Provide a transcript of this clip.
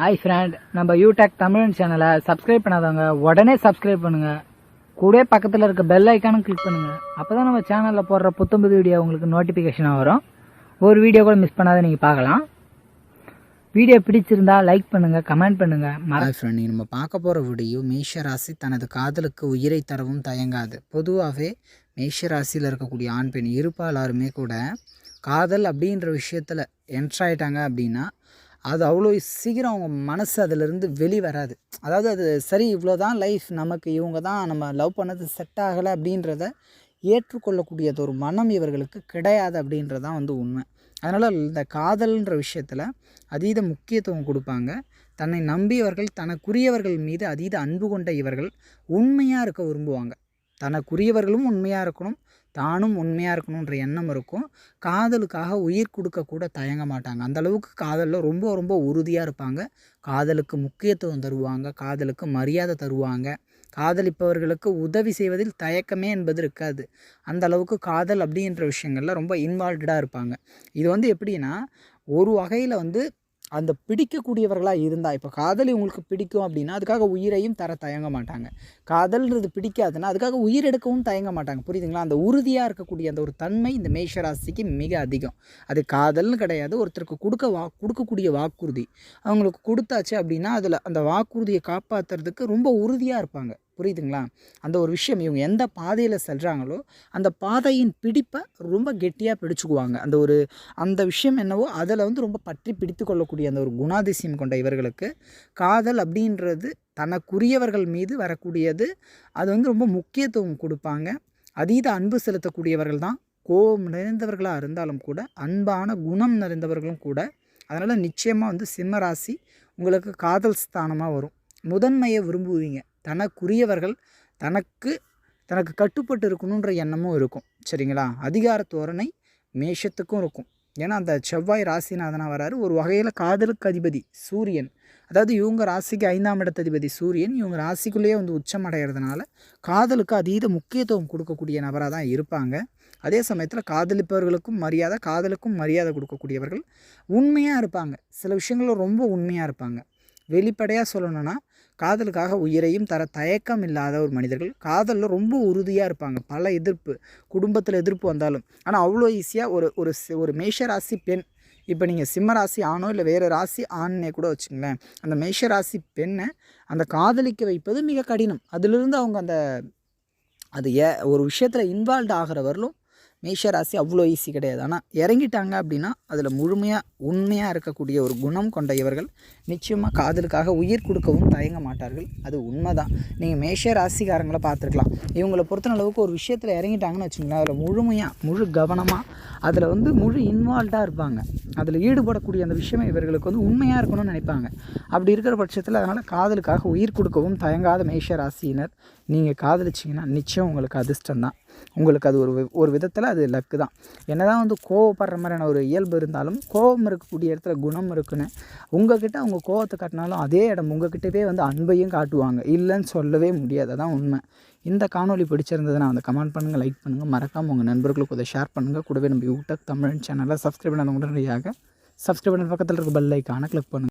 Hi friend நம்ம யூடெக் தமிழ் சேனலை subscribe பண்ணாதவங்க உடனே சப்ஸ்கிரைப் பண்ணுங்க. கூட பக்கத்தில் இருக்க பெல் ஐக்கானும் கிளிக் பண்ணுங்க. அப்பதான் நம்ம சேனலில் போடுற புத்தம்புது வீடியோ உங்களுக்கு நோட்டிஃபிகேஷனாக வரும். ஒரு வீடியோ கூட மிஸ் பண்ணாத நீங்கள் பார்க்கலாம். வீடியோ பிடிச்சிருந்தா லைக் பண்ணுங்க கமெண்ட் பண்ணுங்க. மற ஃப்ரெண்ட் நம்ம பார்க்க போகிற வீடியோ மேஷராசி தனது காதலுக்கு உயிரை தரவும் தயங்காது. பொதுவாகவே மேஷராசியில் இருக்கக்கூடிய ஆண் பெண் இருப்பாளருமே கூட காதல் அப்படின்ற விஷயத்தில் என்ட்ராயிட்டாங்க அப்படின்னா அது அவ்வளோ சீக்கிரம் அவங்க மனசு அதிலிருந்து வெளி வராது. அதாவது அது சரி இவ்வளோ தான் லைஃப் நமக்கு இவங்க தான் நம்ம லவ் பண்ணது செட் ஆகலை அப்படின்றத ஏற்றுக்கொள்ளக்கூடியது ஒரு மனம் இவர்களுக்கு கிடையாது அப்படின்றது தான் வந்து உண்மை. அதனால் இந்த காதல்ன்ற விஷயத்தில் அதீத முக்கியத்துவம் கொடுப்பாங்க. தன்னை நம்பியவர்கள் தனக்குரியவர்கள் மீது அதீத அன்பு கொண்ட இவர்கள் உண்மையாக இருக்க விரும்புவாங்க. தனக்குரியவர்களும் உண்மையாக இருக்கணும் தானும் உண்மையாக இருக்கணுன்ற எண்ணம் இருக்கும். காதலுக்காக உயிர் கொடுக்க கூட தயங்க மாட்டாங்க. அந்தளவுக்கு காதலில் ரொம்ப ரொம்ப உறுதியாக இருப்பாங்க. காதலுக்கு முக்கியத்துவம் தருவாங்க காதலுக்கு மரியாதை தருவாங்க. காதலிப்பவர்களுக்கு உதவி செய்வதில் தயக்கமே என்பது இருக்காது. அந்த அளவுக்கு காதல் அப்படின்ற விஷயங்கள்ல ரொம்ப இன்வால்வ்டாக இருப்பாங்க. இது வந்து எப்படின்னா ஒரு வகையில் வந்து அந்த பிடிக்கக்கூடியவர்களாக இருந்தால் இப்போ காதலி உங்களுக்கு பிடிக்கும் அப்படின்னா அதுக்காக உயிரையும் தர தயங்க மாட்டாங்க. காதல்ன்றது பிடிக்காதுன்னா அதுக்காக உயிர் எடுக்கவும் தயங்க மாட்டாங்க. புரியுதுங்களா? அந்த உறுதியாக இருக்கக்கூடிய அந்த ஒரு தன்மை இந்த மேஷராசிக்கு மிக அதிகம். அது காதல்னு கிடையாது. ஒருத்தருக்கு கொடுக்க வா கொடுக்கக்கூடிய வாக்குறுதி. அவங்களுக்கு கொடுத்தாச்சு அப்படின்னா அதில் அந்த வாக்குறுதியை காப்பாற்றுறதுக்கு ரொம்ப உறுதியாக இருப்பாங்க. புரியுதுங்களா? அந்த ஒரு விஷயம் இவங்க எந்த பாதையில் செல்கிறாங்களோ அந்த பாதையின் பிடிப்பை ரொம்ப கெட்டியாக பிடிச்சுக்குவாங்க. அந்த ஒரு அந்த விஷயம் என்னவோ அதில் வந்து ரொம்ப பற்றி பிடித்து கொள்ளக்கூடிய அந்த ஒரு குணாதிசயம் கொண்ட இவர்களுக்கு காதல் அப்படின்றது தனக்குரியவர்கள் மீது வரக்கூடியது. அது வந்து ரொம்ப முக்கியத்துவம் கொடுப்பாங்க. அதீத அன்பு செலுத்தக்கூடியவர்கள் தான். கோபம் நிறைந்தவர்களாக இருந்தாலும் கூட அன்பான குணம் நிறைந்தவர்களும் கூட அதனால் நிச்சயமாக வந்து சிம்ம ராசி உங்களுக்கு காதல் ஸ்தானமாக வரும். முதன்மையை விரும்புவீங்க. தனக்குரியவர்கள் தனக்கு தனக்கு கட்டுப்பட்டு இருக்கணுன்ற எண்ணமும் இருக்கும். சரிங்களா? அதிகார தோரணை மேஷத்துக்கும் இருக்கும். ஏன்னா அந்த செவ்வாய் ராசிநாதனாக வராரு. ஒரு வகையில் காதலுக்கு அதிபதி சூரியன். அதாவது இவங்க ராசிக்கு ஐந்தாம் இடத்து அதிபதி சூரியன். இவங்க ராசிக்குள்ளேயே வந்து உச்சம் அடைகிறதுனால காதலுக்கு அதீத முக்கியத்துவம் கொடுக்கக்கூடிய நபராக தான் இருப்பாங்க. அதே சமயத்தில் காதலிப்பவர்களுக்கும் மரியாதை காதலுக்கும் மரியாதை கொடுக்கக்கூடியவர்கள் உண்மையாக இருப்பாங்க. சில விஷயங்களும் ரொம்ப உண்மையாக இருப்பாங்க. வெளிப்படையாக சொல்லணும்னா காதலுக்காக உயிரையும் தர தயக்கம் இல்லாத ஒரு மனிதர்கள் காதலில் ரொம்ப உறுதியாக இருப்பாங்க. பல எதிர்ப்பு குடும்பத்தில் எதிர்ப்பு வந்தாலும். ஆனால் அவ்வளோ ஈஸியாக ஒரு ஒரு ஒரு மேஷராசி பெண் இப்போ நீங்கள் சிம்ம ராசி ஆணோ இல்லை வேறு ராசி ஆண்னே கூட வச்சுங்களேன் அந்த மேஷ ராசி பெண்ணை அந்த காதலிக்க வைப்பது மிக கடினம். அதிலிருந்து அவங்க அந்த அது ஏ ஒரு விஷயத்தில் இன்வால்வ் ஆகிறவர்களும் மேஷ ராசி அவ்வளோ ஈஸி கிடையாது. ஆனால் இறங்கிட்டாங்க அப்படின்னா அதில் முழுமையாக உண்மையாக இருக்கக்கூடிய ஒரு குணம் கொண்ட இவர்கள் நிச்சயமாக காதலுக்காக உயிர் கொடுக்கவும் தயங்க மாட்டார்கள். அது உண்மைதான். நீங்கள் மேஷ ராசிக்காரங்களை பார்த்துருக்கலாம். இவங்களை பொறுத்த அளவுக்கு ஒரு விஷயத்தில் இறங்கிட்டாங்கன்னு வச்சுங்களேன் அதில் முழுமையாக முழு கவனமாக அதில் வந்து முழு இன்வால்வ்டாக இருப்பாங்க. அதில் ஈடுபடக்கூடிய அந்த விஷயம் இவர்களுக்கு வந்து உண்மையாக இருக்கணும்னு நினைப்பாங்க. அப்படி இருக்கிற பட்சத்தில் அதனால் காதலுக்காக உயிர் கொடுக்கவும் தயங்காத மேஷ ராசியினர் நீங்கள் காதலிச்சிங்கன்னா நிச்சயம் உங்களுக்கு அதிர்ஷ்டம் தான் உங்களுக்கு அது ஒரு ஒரு விதத்தில் அது லக்கு தான். என்ன தான் வந்து கோவப்படுற மாதிரியான ஒரு இயல்பு இருந்தாலும் கோபம் இருக்கக்கூடிய இடத்துல குணம் இருக்குன்னு உங்ககிட்ட அவங்க கோவத்தை காட்டினாலும் அதே இடம் உங்ககிட்டவே வந்து அன்பையும் காட்டுவாங்க. இல்லைன்னு சொல்லவே முடியாது. அதான் உண்மை. இந்த காணொலி பிடிச்சிருந்ததுன்னா அந்த கமெண்ட் பண்ணுங்கள் லைக் பண்ணுங்கள் மறக்காமல் உங்கள் நண்பர்களுக்கு அதை ஷேர் பண்ணுங்கள் கூடவே நம்ம யூடியூப் தமிழ் சேனலில் சப்ஸ்கிரைப் பண்ண உடனடியாக சப்ஸ்கிரைப் பண்ண பக்கத்தில் இருக்க பெல் ஐக்கானை கிளிக் பண்ணுங்கள்